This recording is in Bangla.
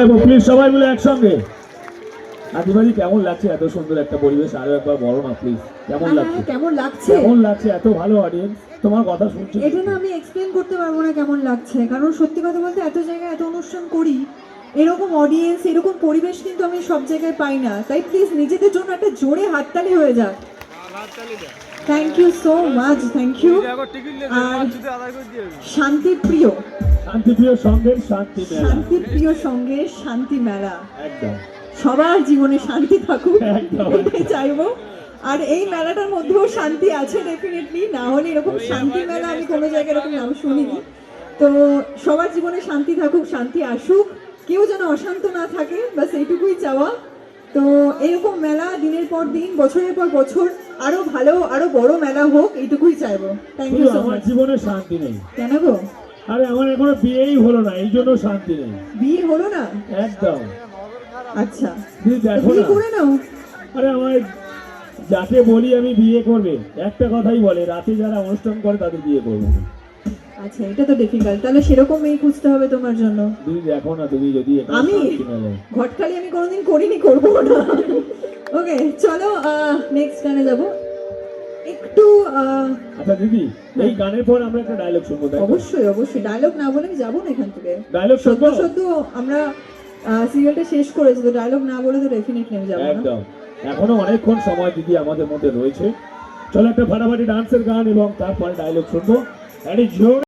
প্লিজ সবাই মিলে একসঙ্গে। আদিবাজি কেমন লাগছে? এত সুন্দর একটা পরিবেশ। আরও একবার বলো না প্লিজ কেমন হ্যাঁ, লাগছে? কেমন লাগছে? কেমন লাগছে? এত ভালো অডিয়েন্স তোমার কথা শুনছি। এটা না আমি এক্সপ্লেন করতে পারব না কেমন লাগছে। কারণ সত্যি কথা বলতে এত জায়গায় এত অনুষ্ঠান করি এরকম অডিয়েন্স এরকম পরিবেশ কিন্তু আমি সব জায়গায় পাই না। তাই প্লিজ নিজেদের জন্য একটা জোরে হাততালি হয়ে যাক। Thank you so much thank you আর শান্তি প্রিয় শান্তিপ্রিয় সঙ্গের শান্তি মেলা। শান্তি প্রিয় সঙ্গে শান্তি মেলা। একদম। সবার জীবনে শান্তি থাকুক। একদম। এটাই চাইব। আর এই মেলাটার মধ্যেও শান্তি আছে ডেফিনেটলি না হলে এরকম শান্তি মেলা আমি কোনো জায়গায় এরকম নাম শুনিনি। তো সবার জীবনে শান্তি থাকুক শান্তি আসুক। কেউ যেন অশান্ত না থাকে বাস এইটুকুই চাওয়া। তো এরকম মেলা দিনের পর দিন বছরের পর বছর আরও ভালো আরও বড় মেলা হোক এইটুকুই চাইব। থ্যাংক ইউ সো মাচ জীবনে শান্তি নেই। কেন গো? আরে আমার এখনও বিয়েই হলো না এই জন্য শান্তি নেই। বিয়ে হলো না? একদম। আচ্ছা। তুমি দেখো না। করে নাও। আরে আমার যাকে বলি আমি বিয়ে করবে একটা কথাই বলে রাতে যারা অনুষ্ঠান করে তাদের বিয়ে করবে। আচ্ছা এটা তো ডিফিকাল্ট তাহলে সেরকম মেয়ে খুঁজতে হবে তোমার জন্য। তুমি দেখো না তুমি যদি আমি? ঘটকালি আমি কোনোদিন করিনি করব না। ওকে চলো নেক্সট গানে যাব। একটু আচ্ছা দিদি এই গানের পর আমরা একটা ডায়লগ শুনব অবশ্যই অবশ্যই। ডায়লগ না বলে আমি যাব না এখান থেকে। ডায়লগ সদ্য শুনব আমরা সিরিয়ালটা শেষ করেছি তো ডায়লগ না বলে তো ডেফিনেটলি আমি যাব একদম। এখনও অনেকক্ষণ সময় দিদি আমাদের মধ্যে রয়েছে। চলো একটা ফাটাফাটি ডান্সের গান এবং তারপরে ডায়লগ শুনব।